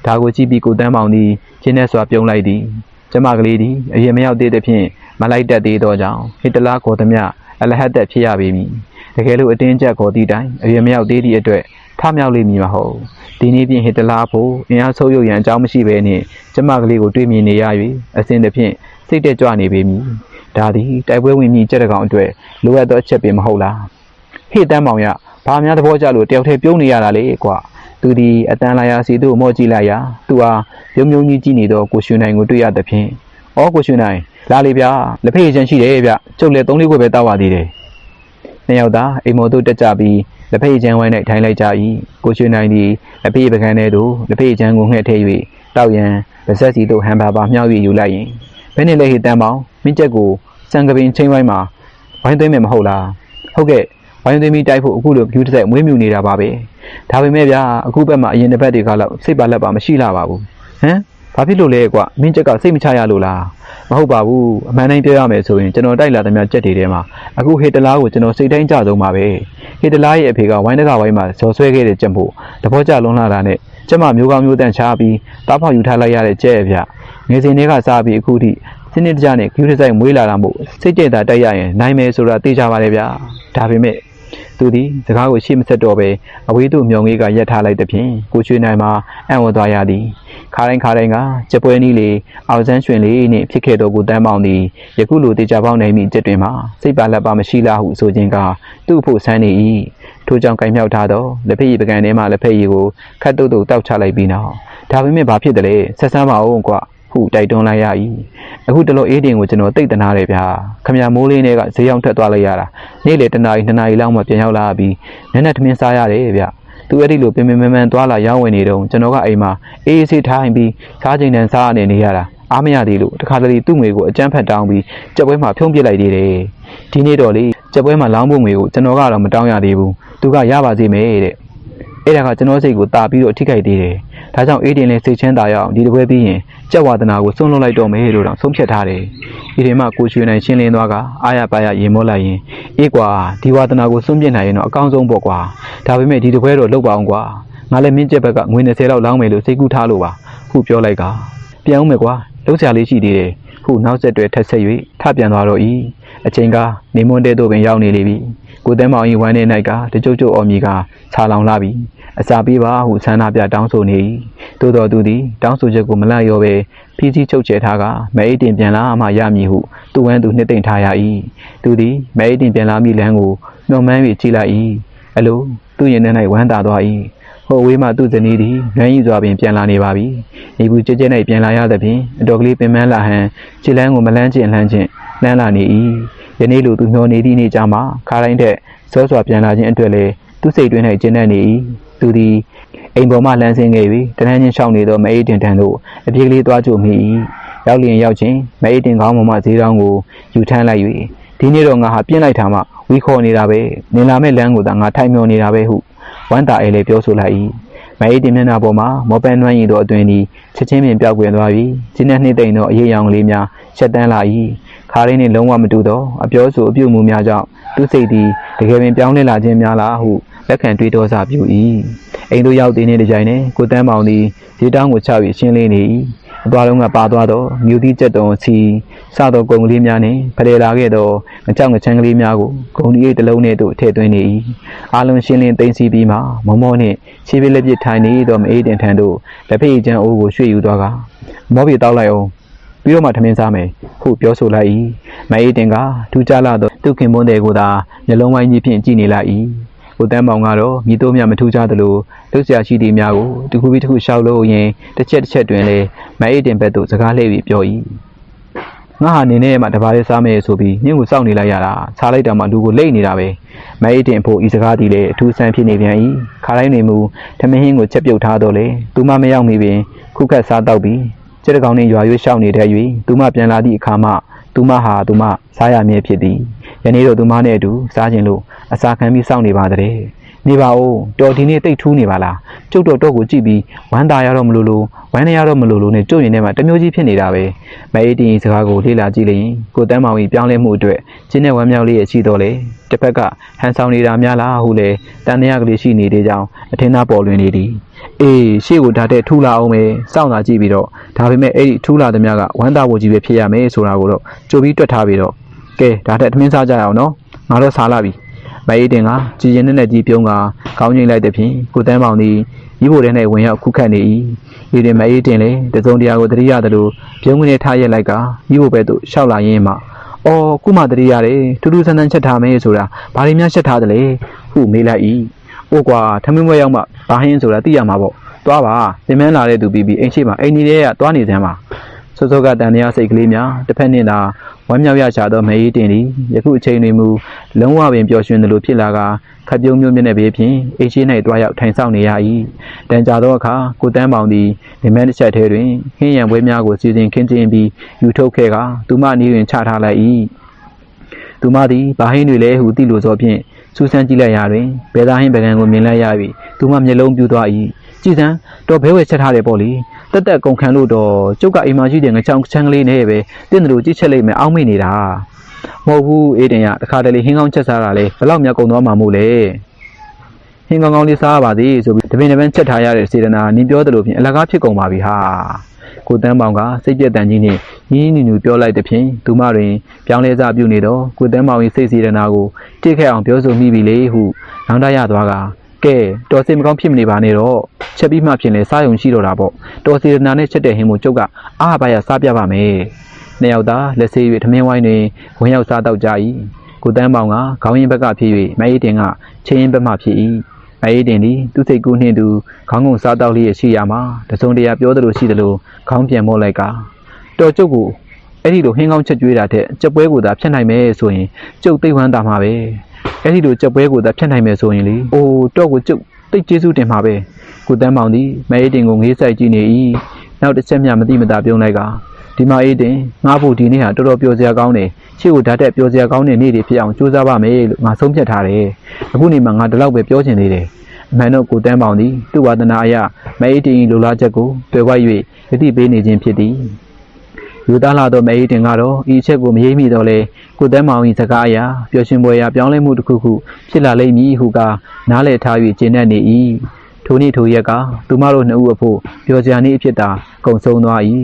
ဒါကိုကြည့်ပြီးကိုတန်းမောင်သည်ကျင်းနဲ့စွာပြုံးလိုက်သည်ကျမကလေးသည်အရင်မရောက်သေးသည်ဖြင့်မလိုက်တတ်သေးသောကြောင့်ဟစ်တလာကိုသမျှအလဟတ်သက်ဖြစ်ရပေမည်တကယ်လို့အတင်းကျပ်ကိုသည့်တိုင်အရင်မရောက်သေးသည့်အတွက်ထမြောက်လိမ့်မည်မဟုတ်ဒီနေ့ပြင်ဟစ်တလာဖို့အင်အားဆုပ်ယုပ်ရန်အကြောင်းမရှိဘဲနှင့်ကျမကလေးကိုတွေ့မြင်နေရ၍အစဉ်တစ်ဖြင့်စိတ်တက်ကြွနေပေမည်ဒါသည်တိုက်ပွဲဝင်မိကြက်တကောင်အတွက်လိုအပ်သောအချက်ပင်မဟုတ်လားဟေ့တန်းမောင်ရဘာများသဘောကျလို့တယောက်တည်းပြုံးနေရတာလေကွာ သူဒီအတန်လာရာစီတို့မော့ကြည့်လိုက်ရာသူဟာပြုံးပြုံးကြီးကြည့်နေတော့ကိုရွှေနိုင်ကိုတွေ့ရသဖြင့်ဩကိုရွှေနိုင်လာလေဗျာလက်ဖေးချမ်းရှိတယ်ဗျကျုပ်လည်းသုံးလေးခွက်ပဲတောက်ပါသေးတယ်နှစ်ယောက်သားအိမ်မော်တို့တက်ကြပြီးလက်ဖေးချမ်းဝိုင်း၌ထိုင်လိုက်ကြ၏ကိုရွှေနိုင်သည်လက်ဖေးပကန်းထဲသို့လက်ဖေးချမ်းကိုငှဲ့ထည့်၍တောက်ရန်ဗဆက်စီတို့ဟန်ပါပါမြောက်၍ယူလိုက်ရင်ဘယ်နဲ့လဲဟိတန်းပေါင်းမင်းချက်ကိုစံကပင်ချင်းဝိုင်းမှာဝိုင်းသွင်းမယ်မဟုတ်လားဟုတ်ကဲ့ ဝိုင်းသွင်းပြီးတိုက်ဖို့အခုလိုဖြူတစ်ဆက်မွေးမြူနေတာပါပဲဒါပေမဲ့ဗျာအခုဘက်မှာအရင်တစ်ပတ်တွေကလောက်စိတ်ပါလက်ပါမရှိလာပါဘူးဟမ်ဘာဖြစ်လို့လဲကွာမင်းချက်ကစိတ်မချရလို့လားမဟုတ်ပါဘူးအမှန်တိုင်းပြောရမယ်ဆိုရင်ကျွန်တော်တိုက်လာတဲ့များကြက်တွေထဲမှာအခုဟေတလားကိုကျွန်တော်စိတ်တိုင်းကြဆုံးပါပဲဟေတလားရဲ့အဖေကဝိုင်းတကဝိုင်းမှာဇော်ဆွဲခဲ့တဲ့ကြက်ဖို့တဘောကြလွန်လာတာနဲ့ကျက်မမျိုးကောင်းမျိုးတန့်ချပြီးတားဖောက်ယူထားလိုက်ရတဲ့ကြက်ရဲ့ဗျငယ်စဉ်တွေကစားပြီးအခုထိစနစ်တကျနဲ့ကျူးတစ်ဆိုင်မွေးလာတာမို့စိတ်ကြိတ်တာတိုက်ရရင်နိုင်မယ်ဆိုတာသိကြပါလေဗျာဒါပေမဲ့ သူသည်စကားကိုရှေ့မဆက်တော့ပဲအဝေးသို့မျောငေးကရက်ထားလိုက်တဲ့ဖြင့်ကိုရွှေနိုင်မှာအံ့ဩသွားရသည်ခါတိုင်းခါတိုင်းကကြက်ပွဲနည်းလေအောင်စန်းရွှင်လေးနှင့်ဖြစ်ခဲ့တော့ကိုတန်းပေါင်းသည်ယခုလိုတေချာပေါင်းနိုင်မိချက်တွင်မှာစိတ်ပါလက်ပါမရှိလားဟုဆိုခြင်းကသူ့ဖို့ဆန်းနေ၏ထို့ကြောင့်ကင်မြောက်ထားသောလက်ဖက်ရည်ပကံထဲမှလက်ဖက်ရည်ကိုခတ်တုတ်တုတ်တောက်ချလိုက်ပြီးနောက်ဒါပေမဲ့ဘာဖြစ်တယ်လဲဆက်ဆန်းပါအောင်ကွာ ဟဟုတိုက်တွန်းလိုက်ရ၏အခုတလို့အေးတင်ကိုကျွန်တော်တိတ်တနာတယ်ဗျာခမရမိုးလေးနဲ့ကဈေးရောက်ထွက်သွားလိုက်ရတာနေ့လေတနာရီနှစ်နာရီလောက်မှပြန်ရောက်လာပြီးနက်နက်ထမင်းစားရတယ်ဗျသူအဲ့ဒီလိုပင်ပင်မန်မန်သွားလာရောက်ဝင်နေတော့ကျွန်တော်ကအိမ်မှာအေးအေးဆေးထိုင်ပြီးစားချိန်တန်စားနေနေရတာအားမရသေးလို့တခါတလေသူ့ငွေကိုအကျန်းဖက်တောင်းပြီးကြက်ပွဲမှာဖြုံးပစ်လိုက်သေးတယ်ဒီနေ့တော့လေကြက်ပွဲမှာလောင်းဖို့ငွေကိုကျွန်တော်ကတော့မတောင်းရသေးဘူးသူကရပါစေမယ်တဲ့ အဲ့ဒါကကျွန်တော်စိတ်ကိုတာပြီးတော့အထိခိုက်သေးတယ်။ဒါကြောင့်အေးတင်လေးစိတ်ချမ်းသာရအောင်ဒီတစ်ပွဲပြီးရင်ကြက်ဝါဒနာကိုစွန့်လွတ်လိုက်တော့မယ်လို့တော့ဆုံးဖြတ်ထားတယ်။ဒီထဲမှာကိုရွှေနိုင်ရှင်းလင်းသွားကအာရပါရရေမောလိုက်ရင်အေးကွာဒီဝါဒနာကိုစွန့်ပြစ်နိုင်ရင်တော့အကောင်းဆုံးပေါ့ကွာ။ဒါပေမဲ့ဒီတစ်ပွဲတော့လုပ်ပါအောင်ကွာ။ငါလည်းမင်းကျက်ဘက်ကငွေ20လောက်လောင်းမယ်လို့စိတ်ကူးထားလို့ပါ။ခုပြောလိုက်ကပြန်ဦးမယ်ကွာ။လုံးဆရာလေးရှိသေးတယ်။ခုနောက်ဆက်တွဲထက်ဆက်၍ထပြန်သွားတော့ဤအချိန်ကနေမွန်းတဲ့တို့ပင်ရောက်နေလေပြီ။ကိုသဲမောင်ဤဝမ်းနေ၌ကတကြုတ်ကြုတ်အော်မီကခြာလောင်လာပြီ အစာပေးပါဟုဆန္ဒပြတောင်းဆိုနေ၏သို့တော်သူသည်တောင်းဆိုချက်ကိုမလန့်ရောပဲဖီးစည်းချုပ်ချယ်ထားကမဲအိတ်တင်ပြန်လာမှရမည်ဟုသူဝမ်းသူနှစ်သိမ့်ထားရ၏သူသည်မဲအိတ်တင်ပြန်လာမည့်လမ်းကိုမျှော်မှန်း၍ကြည့်လိုက်၏အလိုသူ့ရင်ထဲ၌ဝမ်းသာသွား၏ဟိုဝေးမှသူ့ဇနီးသည်ငန်းရီစွာပင်ပြန်လာနေပါပြီနေဘူးကြဲကြဲ၌ပြန်လာရသဖြင့်အတော်ကလေးပင်ပန်းလာဟန်ခြေလမ်းကိုမလန်းကျင်လှမ်းကျင်လှမ်းလာနေ၏ယနေ့လိုသူမျှော်နေသည့်နေ့ကြမှာခါတိုင်းထက်စောစွာပြန်လာခြင်းအတွက်လည်းသူစိတ်တွင်း၌ကျဉ်းနေ၏ သူသည်အိမ်ပေါ်မှလမ်းဆင်းခဲ့ပြီးတန်းချင်းရှောင်းနေသောမအေးတင်ထံသို့အပြေးကလေးသွားကြိုမိ၏ရောက်လျင်ရောက်ချင်းမအေးတင်ကောင်းပေါ်မှဈေးတောင်းကိုယူထမ်းလိုက်၍ဒီနေ့တော့ငါဟာပြင်းလိုက်တာမှဝီခေါ်နေတာပဲနင်လာမဲ့လမ်းကိုသာငါထိုင်မျောနေတာပဲဟုဝမ်းတာအဲလည်းပြောဆိုလိုက်၏မအေးတင်မျက်နှာပေါ်မှာမောပန်းနှွမ်းရည်သောအတွင်သည်ချက်ချင်းပင်ပြောက်ကွယ်သွားပြီးကျင်းတဲ့နှိမ့်သိမ့်သောအရေးအယောင်ကလေးများရှက်တန်းလာ၏ခါရင်းနှင့်လုံးဝမတူသောအပြောဆိုအပြုမူများကြောင့်သူစိတ်သည်တကယ်ပင်ပြောင်းလဲလာခြင်းများလားဟု လက်ခံတွေးတောစာပြု၏အိမ်သို့ရောက်တဲ့နေ့တစ်ကြိုင်နှင့်ကိုတန်းမောင်သည်ဒီတောင်းကိုချ၍ရှင်းလင်းနေ၏အသွားလုံးကပါသွားသောမြူသီးကျက်တုံစီစသောကုံကလေးများနှင့်ဖရေလာခဲ့သောငကြောက်ငချမ်းကလေးများကိုဂုံဒီအိတ်တစ်လုံးနှင့်တို့ထည့်သွင်းနေ၏အားလုံးရှင်းလင်းသိမ်းဆည်းပြီးမှမမောနှင့်ခြေပလက်ပစ်ထိုင်နေသောမအေးတင်ထံသို့လက်ဖက်ရည်ချမ်းအိုးကိုရွှေ့ယူသွားကမောပြေတောက်လိုက်အောင်ပြီးတော့မှထမင်းစားမယ်ဟုပြောဆိုလိုက်၏မအေးတင်ကထူးခြားလာသောသူခင်မွန်းတဲ့ကိုသာမျက်လုံးဝိုင်းကြီးဖြင့်ကြည့်နေလိုက်၏ ကိုတန်းမောင်ကတော့မိတို့မြမထူးခြားသလိုလှုပ်ရှားရှိသည့်များကိုတစ်ခုပြီးတစ်ခုရှောက်လို့ရင်တစ်ချက်တစ်ချက်တွင်လည်းမအေးတင်ဘက်သို့စကားလှည့်ပြီးပြော၏ငါဟာနေနဲ့မှတပါးလေးစားမယ်ဆိုပြီးနင့်ကိုစောင့်နေလိုက်ရတာစားလိုက်တာမှလူကိုလိတ်နေတာပဲမအေးတင်ဖို့ဤစကားသည်လည်းအထူးဆန်းဖြစ်နေပြန်၏ခါတိုင်းနေမူထမင်းဟင်းကိုချက်ပြုတ်ထားတော့လေသူမမရောက်မီပင်ခုခတ်စားတော့ပြီးကျက်တကောင်နှင့်ရွာရွေးရှောက်နေတဲ့၍သူမပြန်လာသည့်အခါမှသူမဟာသူမစားရမည်ဖြစ်သည်ယနေ့တော့သူမနဲ့အတူစားခြင်းလို့ အစာခံပြီးစောင့်နေပါတဲ့နေပါဦးတော်ဒီနေ့တိတ်ထူးနေပါလားကျုပ်တော့တော့ကိုကြည့်ပြီးဝမ်းသာရတော့မလို့လို့ဝမ်းနေရတော့မလို့လို့နဲ့ကျုပ်ရင်ထဲမှာတမျိုးကြီးဖြစ်နေတာပဲမအေးတင်စကားကိုလေ့လာကြည့်လျင်ကိုတန်းမောင်ကြီးပြောင်းလဲမှုအတွက်ကျင်းတဲ့ဝမ်းမြောက်လေးရဲ့ရှိတော့လေတစ်ဖက်ကဟန်ဆောင်နေတာများလားဟုလေတန်တရားကလေးရှိနေတဲ့ကြောင်းအထင်သာပေါ်လွင်နေသည်အေးရှေ့ကိုဒါတဲ့ထူလာအောင်ပဲစောင့်သာကြည့်ပြီးတော့ဒါပေမဲ့အဲ့ဒီထူလာသမျှကဝမ်းသာဖို့ကြီးပဲဖြစ်ရမယ်ဆိုတာကိုတော့ကြိုပြီးတွက်ထားပြီးတော့ကဲဒါတဲ့ထမင်းစားကြရအောင်နော်ငါတော့စားလာပြီ မအေးတင်ကကြည်ရင်နဲ့နဲ့ကြီးပြုံးကခေါင်းငိမ့်လိုက်တဲ့ဖြင့်ကိုတန်းမောင်သည်ဤဘိုထဲ၌ဝင်ရောက်ခုခတ်နေ၏ဤတွင်မအေးတင်လေတစုံတရာကိုတတိယသလိုပြုံးကနေထားရက်လိုက်ကဤဘိုဘက်သို့ရှောက်လာရင်းမှအော်ခုမှတတိရတယ်ထူးထူးဆန်းဆန်းချက်ထားမယ်ဆိုတာဘာတွေများချက်ထားသလဲဟုမေးလိုက်၏အိုးကွာထမင်းမွဲရောက်မှဘာဟင်းဆိုတာသိရမှာပေါ့သွားပါသင်မန်းလာတဲ့သူပြီးပြီးအိမ်ရှိမှာအိမ်ကြီးတွေကသွားနေစမ်းပါ စောစောကတန်တရားစိတ်ကလေးများတစ်ဖက်နှင့်သာဝမ်းမြောက်ရချသောမေးတင်သည်ယခုအချိန်တွင်မူလုံးဝပင်ပျော်ရွှင်သလိုဖြစ်လာကခပ်ပြုံးမျိုးမျက်နှာဘေးဖြင့်အိမ်ရှိ၌တွားရောက်ထိုင်ဆောင်နေရ၏တန်ကြာသောအခါကိုတန်းပေါင်သည်ဒီမန်းတစ်ချက်ထဲတွင်ဟင်းရံပွဲများကိုစီစဉ်ခင်းကျင်းပြီးယူထုတ်ခဲ့ကသူမနီးတွင်ချထားလိုက်၏သူမသည်ဘာဟင်းတွေလဲဟုသိလိုသောဖြင့်စူးစမ်းကြည့်လိုက်ရာတွင်ဘယ်သားဟင်းပကံကိုမြင်လိုက်ရပြီသူမမျက်လုံးပြူသွား၏ကြည်စမ်းတော့ဘဲဝဲချက်ထားတယ်ပေါ့လေ တက်တက်ကုန်ခံလို့တော့ကျုပ်ကအိမ်မှာရှိတဲ့ငချောင်းချမ်းကလေးနဲ့ပဲတင့်တယ်လို့ကြည့်ချက်လိုက်မယ်အောင်းမိနေတာမဟုတ်ဘူးအေးတင်ရတခါတလေဟင်းကောင်းချက်စားတာလေဘယ်လောက်များကုန်သွားမှာမို့လဲဟင်းကောင်းကောင်းလေးစားရပါသည်ဆိုပြီးတပင်တပန်းချက်ထားရတဲ့စေတနာနင်းပြောသလိုဖြင့်အလကားဖြစ်ကုန်ပါပြီဟာကိုတန်းပေါင်ကစိတ်ပြက်တန်ကြီးနဲ့ညီးညီညူပြောလိုက်တဲ့ဖြင့်သူမတွင်ပြောင်းလဲစားပြုနေတော့ကိုတန်းပေါင်၏စိတ်စေတနာကိုတိတ်ခတ်အောင်ပြောဆိုမိပြီလေဟုနောင်တရသွားက ကဲတော်စင်မကောင်းဖြစ်မနေပါနဲ့တော့ချက်ပြီးမှဖြစ်လဲစားယုံရှိတော့တာပေါ့တော်စီရနာနဲ့ချက်တဲ့ဟင်းမို့ကျုပ်ကအားပါရစားပြပါမယ်နှစ်ယောက်သားလက်ဆေး၍ထမင်းဝိုင်းတွင်ဝင်ရောက်စားတော့ကြ၏ကိုတန်းပေါင်ကခေါင်းရင်းဘက်ကဖြစ်၍မအေးတင်ကချင်းရင်းဘက်မှဖြစ်၏မအေးတင်သည်သူ့စိတ်ကူးနှင့်သူခေါင်းငုံစားတော့လေးရရှိရမှာတစုံတရာပြောသလိုရှိသလိုခေါင်းပြန်မော့လိုက်ကတော်ကျုပ်ကိုအဲ့ဒီလိုဟင်းကောင်းချက်ကျွေးတာတဲ့ကြက်ပွဲကိုသာဖျက်နိုင်မယ်ဆိုရင်ကျုပ်သိပ်ဝမ်းသာမှာပဲ အဲ့ဒီလိုကြက်ပွဲကိုသာဖျက်နိုင်မယ်ဆိုရင်လေအိုးတော့ကိုကျုပ်သိပ်ကျေးဇူးတင်ပါပဲကိုတန်းမောင်သည်မအေးတင်ကိုငေးဆိုင်ကြည့်နေ၏နောက်တစ်ချက်မျှမသိမသာပြုံးလိုက်ကဒီမအေးတင်ငါ့ဖို့ဒီနေ့ဟာတော်တော်ပျော်စရာကောင်းတယ်ရှေ့ကိုဓာတ်တက်ပျော်စရာကောင်းတဲ့နေ့တွေဖြစ်အောင်ကြိုးစားပါမယ်လို့ငါဆုံးဖြတ်ထားတယ်အခုနေမှငါဒီလောက်ပဲပြောချင်သေးတယ်အမှန်တော့ကိုတန်းပေါင်သည်သူ့ဝါဒနာအရမအေးတင်၏လိုလားချက်ကိုတွေ့ဝိုက်၍ယတိပေးနေခြင်းဖြစ်သည် ယူသားလာသောမအေးတင်ကတော့ဤအချက်ကိုမရိပ်မိတော့လေကိုတန်းမောင်၏စကားအရပျော်ရွှင်ပွဲရာပြောင်းလဲမှုတစ်ခုခုဖြစ်လာလိမ့်မည်ဟုကနားလည်ထား၍ကျင့်တတ်နေ၏ထိုနေ့ထိုရက်ကသူမတို့နှစ်ဦးအဖို့ပျော်စရာနေ့အဖြစ်သာကုံဆုံးသွား၏